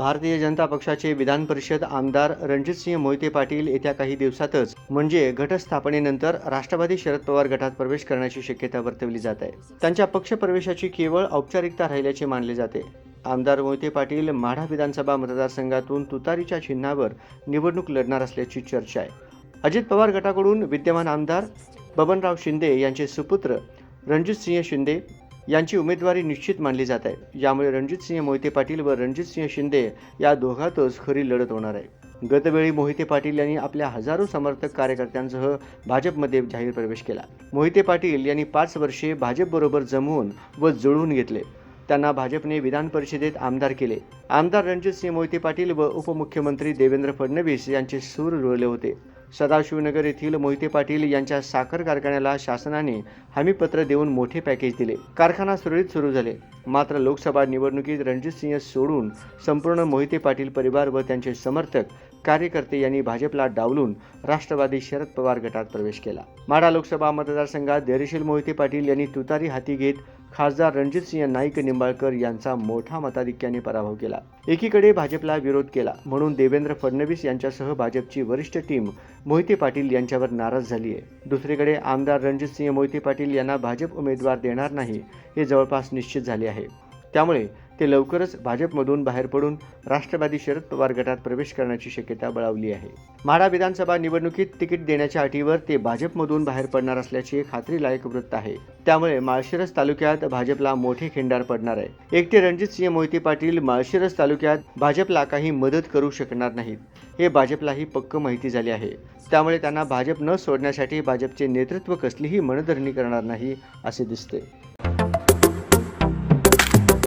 भारतीय जनता पक्षाचे विधान परिषद आमदार रणजितसिंह मोहिते पाटील येत्या काही दिवसातच म्हणजे घटस्थापनेनंतर राष्ट्रवादी शरद पवार गटात प्रवेश करण्याची शक्यता वर्तवली जात आहे. त्यांच्या पक्षप्रवेशाची केवळ औपचारिकता राहिल्याचे मानले जाते. आमदार मोहिते पाटील माढा विधानसभा मतदारसंघातून तुतारीच्या चिन्हावर निवडणूक लढणार असल्याची चर्चा आहे. अजित पवार गटाकडून विद्यमान आमदार बबनराव शिंदे यांचे सुपुत्र रणजितसिंह शिंदे यांची उमेदवारी निश्चित मानली जात आहे. यामुळे रणजितसिंह मोहिते पाटील व रणजितसिंह शिंदे या दोघातच खरी लढत होणार आहे. गतवेळी मोहिते पाटील यांनी आपल्या हजारो समर्थक कार्यकर्त्यांसह भाजपमध्ये जाहीर प्रवेश केला. मोहिते पाटील यांनी पाच वर्षे भाजपबरोबर जमवून व जुळवून घेतले. त्यांना भाजपने विधान परिषदेत आमदार केले. आमदार रणजितसिंह मोहिते पाटील व उपमुख्यमंत्री देवेंद्र फडणवीस यांचे सूर रुळले होते. सदाशिवनगर येथील मोहिते पाटील यांच्या साखर कारखान्याला शासनाने हमीपत्र देऊन मोठे पॅकेज दिले. कारखाना सुरळीत सुरू झाले. मात्र लोकसभा निवडणुकीत रणजितसिंह सोडून संपूर्ण मोहिते पाटील परिवार व त्यांचे समर्थक कार्यकर्ते यांनी भाजपला डावलून राष्ट्रवादी शरद पवार गटात प्रवेश केला. माढा लोकसभा मतदारसंघात धैर्यशील मोहिते पाटील यांनी तुतारी हाती घेत खासदार रणजितसिंह नाईक निंबाळकर यांचा मोठा मताधिक्याने पराभव केला. एकीकडे भाजपला विरोध केला म्हणून देवेंद्र फडणवीस यांच्यासह भाजपची वरिष्ठ टीम मोहिते पाटील यांच्यावर नाराज झाली आहे दुसरीकडे आमदार रणजितसिंह मोहिते पाटील यांना भाजप उमेदवार देणार नाही हे जवळपास निश्चित झाले आहे. त्यामुळे ते लवकरच भाजपमधून बाहेर पडून राष्ट्रवादी शरद पवार गटात प्रवेश करण्याची शक्यता बळावली आहे. म्हाडा विधानसभा निवडणुकीत तिकीट देण्याच्या अटीवर ते भाजपमधून बाहेर पडणार असल्याचे खात्रीलायक वृत्त आहे. त्यामुळे माळशिरस तालुक्यात भाजपला मोठे खिंडार पडणार आहे. एकटे रणजित सिंह मोहिते पाटील माळशिरस तालुक्यात भाजपला काही मदत करू शकणार नाहीत. हे भाजपलाही पक्क माहिती झाले आहे. त्यामुळे त्यांना भाजप न सोडण्यासाठी भाजपचे नेतृत्व कसलीही मनधरणी करणार नाही असे दिसते.